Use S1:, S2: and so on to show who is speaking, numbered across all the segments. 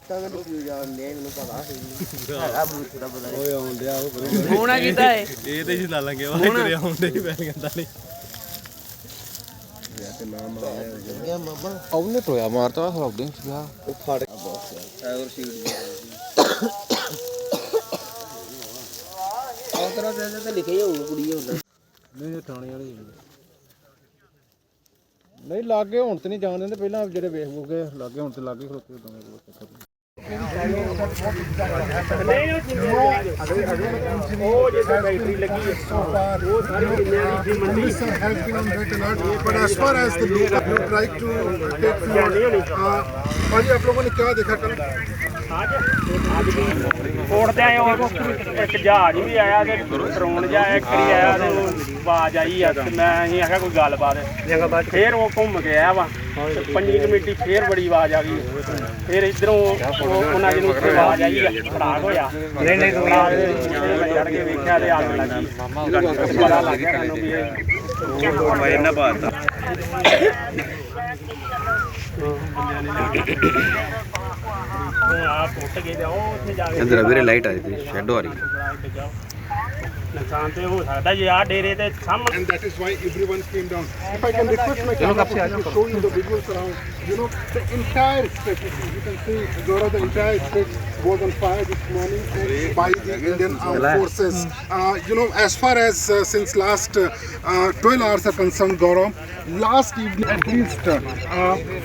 S1: ਮੈਨੂੰ ਪਤਾ ਸੀ। ਹੈਗਾ ਦਾ ਪਤਾ ਨਹੀਂ।
S2: ਓਏ ਆਉਣ ਡਿਆ ਉਹ ਪਰੇ
S3: ਹੋਣਾ ਕੀਤਾ ਏ?
S2: ਇਹ ਤੇ ਹੀ ਲਾ ਲਾਂਗੇ ਵਾ ਤੁਰੇ ਆਉਂਦੇ ਹੀ ਪੈ ਜਾਂਦਾ ਨਹੀਂ।
S1: ਗਿਆ ਮਾਮਾ।
S4: ਉਹਨੇ ਟੋਇਆ ਮਾਰਤਾ ਹਰਾਉਦੇ ਗਿਆ
S1: ਉਹ ਫੜ ਐਵਰ ਸੀਟ ਉਹ ਤਰ੍ਹਾਂ ਤੇ ਤਾਂ ਲਿਖਿਆ ਹੀ ਹੋਊ ਕੁੜੀ ਹੋਊ
S2: ਨਹੀਂ ਥਾਣੇ ਵਾਲੇ ਨਹੀਂ ਲਾਗੇ ਹੁਣ ਤੇ ਨਹੀਂ ਜਾਣ ਦਿੰਦੇ ਪਹਿਲਾਂ ਜਿਹੜੇ ਵੇਖ ਬੁਗੇ ਲਾਗੇ ਹੁਣ ਤੇ ਲਾਗੇ ਖਲੋਤੇ ਦੋਵੇਂ ਖਲੋਤੇ
S5: Minister has been on red alert, but as far as the look, you try to take floor. Uh, भाजी आप लोगों ने क्या देखा कल
S6: ਕੋਟ ਤੇ ਆਏ ਉਹ ਇੱਕ ਜਹਾਜ਼ ਵੀ ਆਇਆ ਤੇ ਡਰੋਨ ਜਿਹਾ ਇੱਕ ਹੀ ਆਇਆ ਤੇ ਉਹ ਆਵਾਜ਼ ਆਈ ਆ ਤੇ ਮੈਂ ਅਸੀਂ ਆਖਿਆ ਕੋਈ ਗੱਲਬਾਤ ਫੇਰ ਉਹ ਘੁੰਮ ਕੇ ਆਇਆ ਵਾ ਤੇ ਪੰਜੀ ਕਮੇਟੀ ਫੇਰ ਬੜੀ ਆਵਾਜ਼ ਆ ਗਈ। ਫੇਰ ਇਧਰੋਂ ਉਹਨਾਂ ਜਿਹਨੂੰ ਉੱਥੇ ਆਵਾਜ਼ ਆਈ ਆ ਖੜਾਕ ਹੋਇਆ। ਨਹੀਂ ਨਹੀਂ ਮੈਂ ਚੜ ਕੇ ਵੇਖਿਆ ਤੇ ਅੱਗ ਲੱਗੀ। ਪਤਾ ਲੱਗ ਗਿਆ ਸਾਨੂੰ ਵੀ ਇਹ
S2: ਇਹਨਾਂ ਬਾਤ
S6: ਆ ਟੁੱਟ ਗਏ ਤੇ ਉਹ ਉੱਥੇ ਜਾ ਕੇ
S4: ਇਧਰ ਵੀਰੇ ਲਾਈਟ ਆ ਰਹੀ ਸੀ ਸ਼ੈਡੋ ਆ ਰਹੀ
S5: and that is why everyone came down. If i can request my camera to show you the visuals around you know the entire you can see Zora the entire stretch was on fire this morning by the Indian armed forces. Uh, you know as far as uh, since last uh, 12 hours are concerned Gaurav last evening at least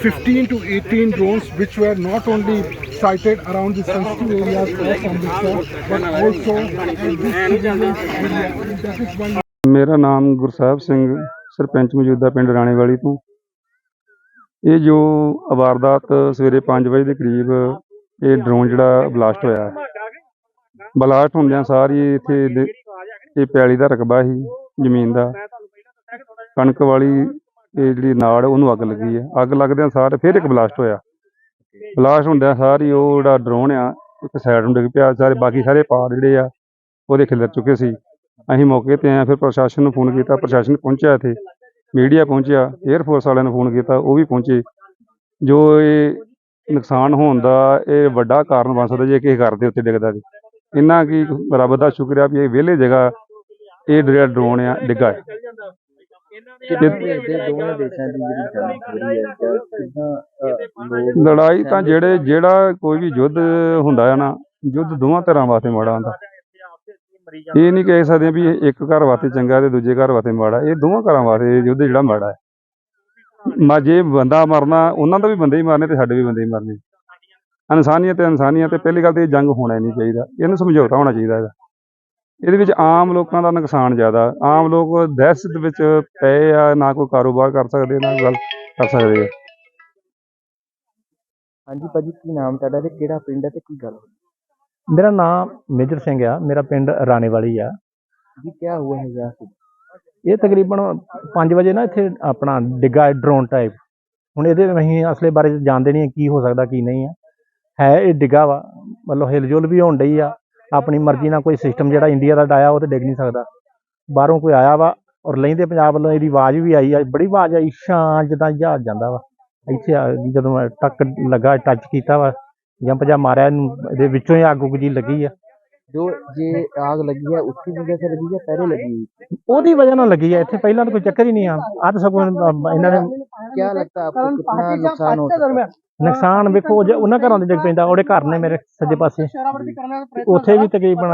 S5: 15 to 18 drones which were not only sighted around the sensitive areas of Amritsar but also at this area. That is one
S7: ਮੇਰਾ ਨਾਮ ਗੁਰਸਾਹਿਬ ਸਿੰਘ, ਸਰਪੰਚ ਮੌਜੂਦਾ ਪਿੰਡ ਰਾਣੇਵਾਲੀ ਤੋਂ। ਇਹ ਜੋ ਵਾਰਦਾਤ ਸਵੇਰੇ 5 ਵਜੇ ਦੇ ਕਰੀਬ ਇਹ ਡਰੋਨ ਜਿਹੜਾ ਬਲਾਸਟ ਹੋਇਆ ਬਲਾਸਟ ਹੁੰਦਿਆਂ ਸਾਰ ਸਾਰੀ ਇੱਥੇ ਦੇ- ਇਹ ਪੈਲੀ ਦਾ ਰਕਬਾ ਸੀ, ਜ਼ਮੀਨ ਦਾ। ਕਣਕ ਵਾਲੀ ਇਹ ਜਿਹੜੀ ਨਾੜ, ਉਹਨੂੰ ਅੱਗ ਲੱਗੀ ਹੈ। ਅੱਗ ਲੱਗਦਿਆਂ ਸਾਰ ਫਿਰ ਇੱਕ ਬਲਾਸਟ ਹੋਇਆ। ਬਲਾਸਟ ਹੁੰਦਿਆਂ ਸਾਰੀ ਉਹ ਜਿਹੜਾ ਡਰੋਨ ਆ, ਇੱਕ ਸਾਈਡ ਨੂੰ ਡਿੱਗ ਪਿਆ, ਸਾਰੇ ਬਾਕੀ ਸਾਰੇ ਪਾਰ ਜਿਹੜੇ ਆ, ਉਹਦੇ ਖਿਲਰ ਚੁੱਕੇ ਸੀ। ਅਸੀਂ ਮੌਕੇ ਤੇ ਆਏ, ਫਿਰ ਪ੍ਰਸ਼ਾਸਨ ਨੂੰ ਫੋਨ ਕੀਤਾ, ਪ੍ਰਸ਼ਾਸਨ ਪਹੁੰਚਿਆ ਇੱਥੇ। ਮੀਡੀਆ ਪਹੁੰਚਿਆ 에ਅਰ ਫੋਰਸ ਵਾਲਿਆਂ ਨੂੰ ਫੋਨ ਕੀਤਾ, ਉਹ ਵੀ ਪਹੁੰਚੇ। ਜੋ ਇਹ ਨੁਕਸਾਨ ਹੋਣ ਦਾ ਇਹ ਵੱਡਾ ਕਾਰਨ ਬਣ ਸਕਦਾ ਜੇ ਕਿਸੇ ਘਰ ਦੇ ਉੱਤੇ ਡਿੱਗਦਾ ਜੀ। ਇੰਨਾ ਕੀ ਰੱਬ ਦਾ ਸ਼ੁਕਰ ਆ ਵੀ ਇਹ ਵਿਹਲੇ ਜਗ੍ਹਾ ਇਹ ਜਿਹੜਾ ਡਰੋਨ ਆ, ਡਿੱਗਾ ਹੈ
S1: ਦੋਵਾਂ ਦੇਸ਼ਾਂ ਦੀ ਜਿਹੜੀ ਜੰਗ ਹੋ ਰਹੀ ਹੈ ਜਾਂ ਕਿੱਦਾਂ ਲੋਕ
S7: ਲੜਾਈ ਤਾਂ ਜਿਹੜੇ ਜਿਹੜਾ ਕੋਈ ਵੀ ਯੁੱਧ ਹੁੰਦਾ ਹੈ ਨਾ ਯੁੱਧ ਦੋਵਾਂ ਧਿਰਾਂ ਵਾਸਤੇ ਮਾੜਾ ਹੁੰਦਾ। ਇਹ ਨਹੀਂ ਕਹਿ ਸਕਦੇ ਵੀ ਇੱਕ ਘਰ ਵਾਸਤੇ ਚੰਗਾ ਤੇ ਦੂਜੇ ਘਰ ਵਾਸਤੇ ਮਾੜਾ ਇਹ ਦੋਵਾਂ ਘਰਾਂ ਵਾਸਤੇ ਇਹ ਯੁੱਧ ਜਿਹੜਾ ਮਾੜਾ ਹੈ। ਮਾ ਜੇ ਬੰਦਾ ਮਰਨਾ ਉਹਨਾਂ ਦਾ ਵੀ ਬੰਦੇ ਹੀ ਮਰਨੇ ਤੇ ਸਾਡੇ ਵੀ ਬੰਦੇ ਹੀ ਮਰਨੇ। ਇਨਸਾਨੀਅਤ ਤੇ ਇਨਸਾਨੀਅਤ ਤੇ ਪਹਿਲੀ ਗੱਲ ਤੇ ਇਹ ਜੰਗ ਹੋਣਾ ਹੀ ਨਹੀਂ ਚਾਹੀਦਾ ਇਹਨੂੰ ਸਮਝੌਤਾ ਹੋਣਾ ਚਾਹੀਦਾ ਇਹਦਾ। ਇਹਦੇ ਵਿੱਚ ਆਮ ਲੋਕਾਂ ਦਾ ਨੁਕਸਾਨ ਜ਼ਿਆਦਾ। ਆਮ ਲੋਕ ਦਹਿਸ਼ਤ ਵਿੱਚ ਪਏ ਆ ਨਾ ਕੋਈ ਕਾਰੋਬਾਰ ਕਰ ਸਕਦੇ ਨਾ ਗੱਲ ਕਰ ਸਕਦੇ ਆ।
S1: ਹਾਂਜੀ ਭਾਜੀ ਕੀ ਨਾਮ ਤੁਹਾਡਾ ਤੇ ਕਿਹੜਾ ਪਿੰਡ ਹੈ ਤੇ ਕੀ ਗੱਲ ਹੋਈ?
S8: ਮੇਰਾ ਨਾਮ ਮੇਜਰ ਸਿੰਘ ਆ ਮੇਰਾ ਪਿੰਡ ਰਾਣੇਵਾਲੀ ਆ।
S1: ਜੀ ਕੀ ਹੁਆ ਹੈ ਯਾਰ
S8: ਇਹ ਤਕਰੀਬਨ 5 ਵਜੇ ਨਾ ਇੱਥੇ ਆਪਣਾ ਡਿੱਗਾ ਡਰੋਨ ਟਾਈਪ। ਹੁਣ ਇਹਦੇ ਅਸੀਂ ਅਸਲੇ ਬਾਰੇ ਜਾਣਦੇ ਨਹੀਂ ਕੀ ਹੋ ਸਕਦਾ ਕੀ ਨਹੀਂ ਆ। ਹੈ ਇਹ ਡਿੱਗਾ ਵਾ। ਮਤਲਬ ਹਿਲਜੁਲ ਵੀ ਹੋਣ ਡਈ ਆ। ਆਪਣੀ ਮਰਜ਼ੀ ਨਾਲ ਕੋਈ ਸਿਸਟਮ ਜਿਹੜਾ ਇੰਡੀਆ ਦਾ ਡਾਇਆ ਉਹ ਤੇ ਡਿੱਗ ਨਹੀਂ ਸਕਦਾ। ਬਾਹਰੋਂ ਕੋਈ ਆਇਆ ਵਾ ਔਰ ਲਹਿੰਦੇ ਪੰਜਾਬ ਵੱਲੋਂ ਇਹਦੀ ਆਵਾਜ਼ ਵੀ ਆਈ ਆ ਬੜੀ ਆਵਾਜ਼ ਆਈ ਸ਼ਾਂ ਜਿੱਦਾਂ ਜਹਾਜ਼ ਜਾਂਦਾ ਵਾ। ਇੱਥੇ ਜਦੋਂ ਟੱਕ ਲੱਗਾ ਟੱਚ ਕੀਤਾ ਵਾ ਜੰਪ ਜਾਂ ਮਾਰਿਆ ਇਹਨੂੰ ਇਹਦੇ ਵਿੱਚੋਂ ਹੀ ਅੱਗ ਉੱਗ ਜੀ ਲੱਗੀ ਆ।
S1: ਜੋ ਜੇ ਆਗ ਲੱਗੀ ਹੈ ਉਸकी ਵਜ੍ਹਾ ਸੇ ਲੱਗੀ ਹੈ ਪਹਿਲੇ ਲੱਗੀ
S8: ਉਹਦੀ ਵਜ੍ਹਾ ਨਾਲ ਲੱਗੀ ਹੈ ਇੱਥੇ ਪਹਿਲਾਂ ਤਾਂ ਕੋਈ ਚੱਕਰ ਹੀ ਨਹੀਂ ਆ। ਆ ਤਾਂ ਸਭ ਇਹਨਾਂ ਨੇ
S1: ਕੀ ਲੱਗਦਾ ਆਪਕੋ ਕਿੰਨਾ ਨੁਕਸਾਨ ਹੋ ਸਕਦਾ
S8: ਨੁਕਸਾਨ ਵੇਖੋ ਜੇ ਉਹਨਾਂ ਘਰਾਂ ਦੇ ਡਿੱਗ ਪੈਂਦਾ ਉਹਦੇ ਘਰ ਨੇ ਮੇਰੇ ਸੱਜੇ ਪਾਸੇ। ਉੱਥੇ ਵੀ ਤਕਰੀਬਨ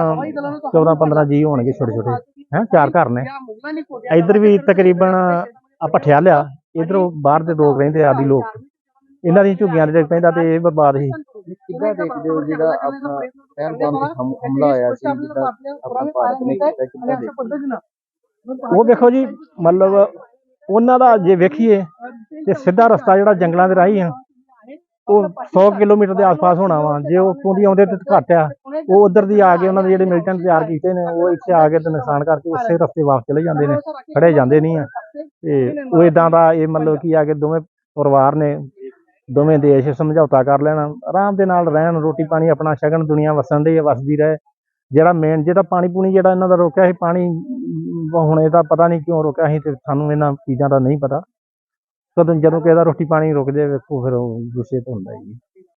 S8: 14 15 ਜੀ ਹੋਣਗੇ ਛੋਟੇ ਛੋਟੇ ਹੈ ਚਾਰ ਘਰ ਨੇ। ਇੱਧਰ ਵੀ ਤਕਰੀਬਨ ਆ ਭੱਠਿਆ ਲਿਆ ਇਧਰੋਂ ਬਾਹਰ ਦੇ ਲੋਕ ਰਹਿੰਦੇ ਆਦੀ ਲੋਕ। ਇਹਨਾਂ ਦੀਆਂ ਝੁੱਗੀਆਂ ਦੇ ਡਿੱਗ ਪੈਂਦਾ ਤੇ ਇਹ ਬਰਬਾਦ ਸੀ
S1: ਕਿੱਦਾਂ ਦੇਖਦੇ ਹੋ ਜਿਹੜਾ ਆਪਣਾ ਪਹਿਲਗਾਮ ਤੇ ਹਮ- ਹਮਲਾ ਹੋਇਆ ਸੀ ਜਿੱਦਾਂ ਆਪਣਾ ਭਾਰਤ ਨੇ ਕੀਤਾ ਕਿੱਦਾਂ ਦੇਖਦੇ ਹੋ?
S8: ਉਹ ਵੇਖੋ ਜੀ ਮਤਲਬ ਉਹਨਾਂ ਦਾ ਜੇ ਵੇਖੀਏ ਤੇ ਸਿੱਧਾ ਰਸਤਾ ਜਿਹੜਾ ਜੰਗਲਾਂ ਦੇ ਰਾਹੀਂ ਆ ਉਹ 100 ਕਿਲੋਮੀਟਰ ਦੇ ਆਸ-ਪਾਸ ਹੋਣਾ ਵਾ। ਜੇ ਉੱਥੋਂ ਦੀ ਆਉਂਦੇ ਤੇ ਘੱਟ ਆ। ਉਹ ਉਧਰ ਦੀ ਆ ਕੇ ਉਹਨਾਂ ਦੇ ਜਿਹੜੇ ਮਿਲਟੈਂਟ ਤਿਆਰ ਕੀਤੇ ਨੇ ਉਹ ਇੱਥੇ ਆ ਕੇ ਤੇ ਨੁਕਸਾਨ ਕਰਕੇ ਉਸੇ ਰਸਤੇ ਵਾਪਸ ਚਲੇ ਜਾਂਦੇ ਨੇ ਖੜੇ ਜਾਂਦੇ ਨਹੀਂ ਆ। ਤੇ ਉਹ ਇਦਾਂ ਦਾ ਇਹ ਮਤਲਬ ਕੀ ਆ ਕੇ ਦੋਵੇਂ ਪਰਿਵਾਰ ਨੇ ਦੋਵੇਂ ਦੇਸ਼ ਸਮਝੌਤਾ ਕਰ ਲੈਣਾ। ਆਰਾਮ ਦੇ ਨਾਲ ਰਹਿਣ ਰੋਟੀ ਪਾਣੀ ਆਪਣਾ ਸ਼ਗਨ ਦੁਨੀਆ ਵਸਣ ਦੇ ਵਸਦੀ ਰਹੇ। ਜਿਹੜਾ ਮੇਨ ਜਿਹੜਾ ਪਾਣੀ ਪੂਣੀ ਜਿਹੜਾ ਇਹਨਾਂ ਦਾ ਰੋਕਿਆ ਸੀ ਪਾਣੀ ਅਮ, ਹੁਣ ਇਹਦਾ ਪਤਾ ਨਹੀਂ ਕਿਉਂ ਰੋਕਿਆ ਸੀ ਤੇ ਸਾਨੂੰ ਇਹਨਾਂ ਚੀਜ਼ਾਂ ਦਾ ਨਹੀਂ ਪਤਾ। ਕਦੋਂ ਜਦੋਂ ਕਿਸੇ ਦਾ ਰੋਟੀ ਪਾਣੀ ਰੁਕ ਜਾਏ ਵੇਖੋ ਫਿਰ ਉਹ ਗੁੱਸੇ ਤੋਂ ਹੁੰਦਾ ਹੀ